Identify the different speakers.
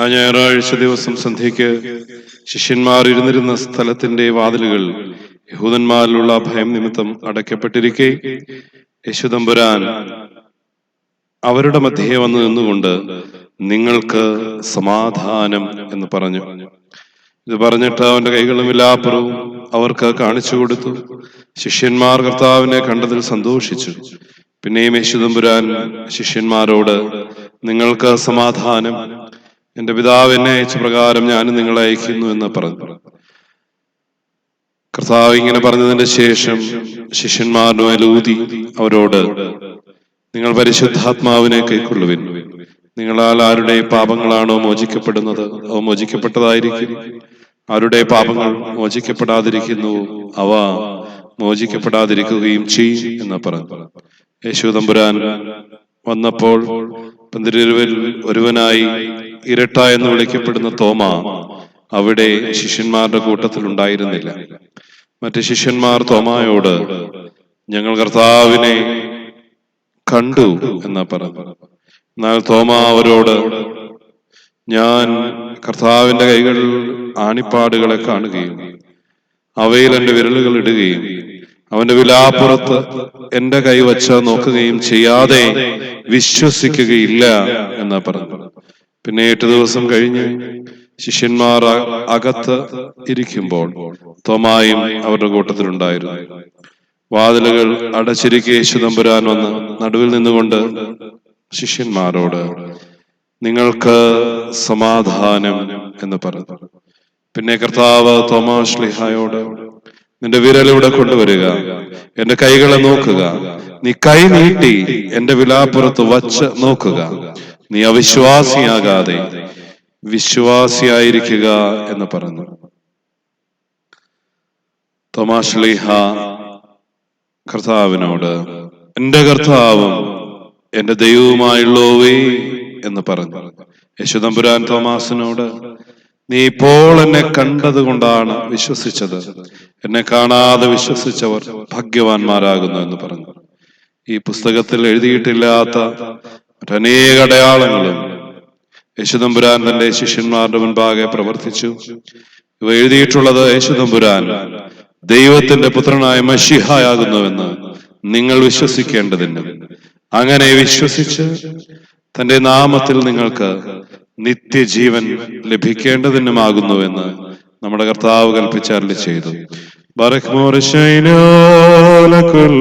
Speaker 1: ആ ഞായറാഴ്ച ദിവസം സന്ധ്യയ്ക്ക് ശിഷ്യന്മാർ ഇരുന്നിരുന്ന സ്ഥലത്തിന്റെ വാതിലുകൾ യഹൂദന്മാരിലുള്ള ഭയം നിമിത്തം അടയ്ക്കപ്പെട്ടിരിക്കെ. യശുദമ്പുരാൻ അവരുടെ മധ്യേ വന്ന് നിന്നുകൊണ്ട് നിങ്ങൾക്ക് സമാധാനം എന്ന് പറഞ്ഞു. ഇത് പറഞ്ഞിട്ട് അവന്റെ കൈകളും വിലാപ്പുറവും അവർക്ക് കാണിച്ചു കൊടുത്തു. ശിഷ്യന്മാർ കർത്താവിനെ കണ്ടതിൽ സന്തോഷിച്ചു. പിന്നെയും യേശുദമ്പുരാൻ ശിഷ്യന്മാരോട് നിങ്ങൾക്ക് സമാധാനം എന്റെ പിതാവ് എന്നെ അയച്ച പ്രകാരം ഞാനും നിങ്ങളെ അയക്കുന്നു എന്ന് പറഞ്ഞു. കർത്താവ് ഇങ്ങനെ പറഞ്ഞതിന് ശേഷം ശിഷ്യന്മാരുടെ മേൽ ഊതി അവരോട് നിങ്ങൾ പരിശുദ്ധാത്മാവിനെ കൈക്കൊള്ളുവിൻ. നിങ്ങളാൽ ആരുടെ പാപങ്ങളാണോ മോചിക്കപ്പെടുന്നത് അവ മോചിക്കപ്പെട്ടതായിരിക്കും. ആരുടെ പാപങ്ങൾ മോചിക്കപ്പെടാതിരിക്കുന്നു അവ മോചിക്കപ്പെടാതിരിക്കുകയും ചെയ്യും എന്ന് പറഞ്ഞു. യേശു തമ്പുരാൻ വന്നപ്പോൾ പന്തിരുവരിൽ ഒരുവനായി ഇരട്ട എന്ന് വിളിക്കപ്പെടുന്ന തോമ അവിടെ ശിഷ്യന്മാരുടെ കൂട്ടത്തിൽ ഉണ്ടായിരുന്നില്ല. മറ്റു ശിഷ്യന്മാർ തോമായോട് ഞങ്ങൾ കർത്താവിനെ കണ്ടു എന്നാ പറഞ്ഞു. എന്നാൽ തോമ അവരോട് ഞാൻ കർത്താവിന്റെ കൈകളിൽ ആണിപ്പാടുകളെ കാണുകയും അവയിൽ എന്റെ വിരലുകൾ ഇടുകയും അവന്റെ വിലാപ്പുറത്ത് എന്റെ കൈവച്ച നോക്കുകയും ചെയ്യാതെ വിശ്വസിക്കുകയില്ല എന്നാ പറഞ്ഞു. പിന്നെ എട്ട് ദിവസം കഴിഞ്ഞ് ശിഷ്യന്മാർ അകത്ത് ഇരിക്കുമ്പോൾ തോമായും അവരുടെ കൂട്ടത്തിലുണ്ടായിരുന്നു. വാതിലുകൾ അടച്ചിരിക്കെ യേശുദമ്പുരാൻ വന്ന് നടുവിൽ നിന്നുകൊണ്ട് ശിഷ്യന്മാരോട് നിങ്ങൾക്ക് സമാധാനം എന്ന് പറഞ്ഞു. പിന്നെ കർത്താവ് തോമാശ്ലിഹായോട് നിന്റെ വിരൽ ഇവിടെ കൊണ്ടുവരിക എന്റെ കൈകളെ നോക്കുക നീ കൈ നീട്ടി എന്റെ വിലാപ്പുറത്ത് വച്ച് നോക്കുക. നീ അവിശ്വാസിയാകാതെ വിശ്വാസിയായിരിക്കുക എന്ന് പറഞ്ഞു. തൊമാഷ്ലിഹ ലീഹ കർത്താവിനോട് എന്റെ കർത്താവും എന്റെ ദൈവവുമായുള്ളോവേ എന്ന് പറഞ്ഞു. യശുദമ്പുരാൻ തോമാസിനോട് നീ ഇപ്പോൾ എന്നെ കണ്ടത് കൊണ്ടാണ് വിശ്വസിച്ചത്. എന്നെ കാണാതെ വിശ്വസിച്ചവർ ഭാഗ്യവാന്മാരാകുന്നു എന്ന് പറഞ്ഞു. ഈ പുസ്തകത്തിൽ എഴുതിയിട്ടില്ലാത്ത മറ്റനേക അടയാളങ്ങളും യേശുദമ്പുരാൻ തന്റെ ശിഷ്യന്മാരുടെ മുൻപാകെ പ്രവർത്തിച്ചു. ഇവ എഴുതിയിട്ടുള്ളത് യേശുദമ്പുരാൻ ദൈവത്തിന്റെ പുത്രനായ മഷിഹായാകുന്നുവെന്ന് നിങ്ങൾ വിശ്വസിക്കേണ്ടതിന്. അങ്ങനെ വിശ്വസിച്ച് തന്റെ നാമത്തിൽ നിങ്ങൾക്ക് നിത്യജീവൻ ലഭിക്കേണ്ടതിനുമാകുന്നുവെന്ന് നമ്മുടെ കർത്താവ് കൽപ്പിച്ചാൽ ചെയ്തു. ബറക് ലകുൽ